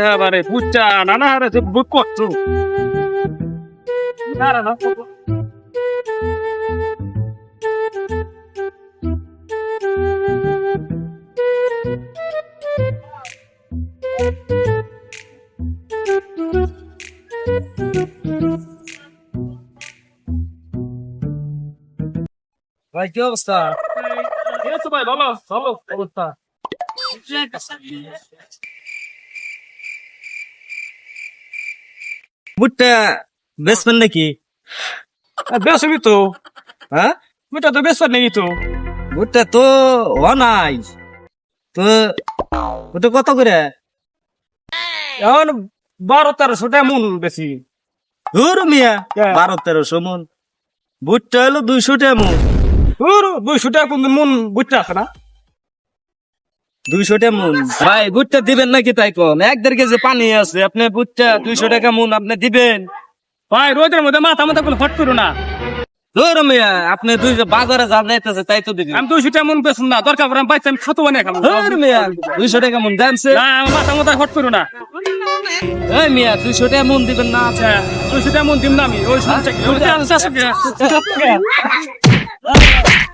এবারে বুচ্চা নানা হারে বুক করছ। ভাই কি অবস্থা? ভাই ভালো ভালো অবস্থা বুটটা বেচবেন নাকি বেসবি তো হ্যাঁ তো তো বুটটা তো ওটা কত করে এখন বারো তেরোশো মন বেশি ধুর মিয়া। বারো তেরোশো মন বুটটা হলো দুইশো মন দুইশো টাকা কোন মন বুঝতে আছে না। দুইশো টাকা মন। ভাই বুটটা দিবেন নাকি তাই কম এক দেড় কেজি পানি আছে আপনি বুটটা দুইশো টাকা মন আপনি দিবেন। ভাই রোদের মধ্যে মাথা মাথা করে ফট করো না। ধুর মিয়া আপনি দুই বাজারে যাইতেছে তাই তো দিবেন। আমি দুইশো টাকা মন বেসুন না দরকার পড়ে আমি বাচ্চা আমি খাতো বানিয়ে খাব। ধুর মিয়া দুইশো টাকা মন জানছে না আমার মাথা মাথা ফট করো না। এই মিয়া দুইশো টাকা মন দিবেন না। আচ্ছা দুইশো টাকা মন দিম না আমি ওই শুনছে Oh.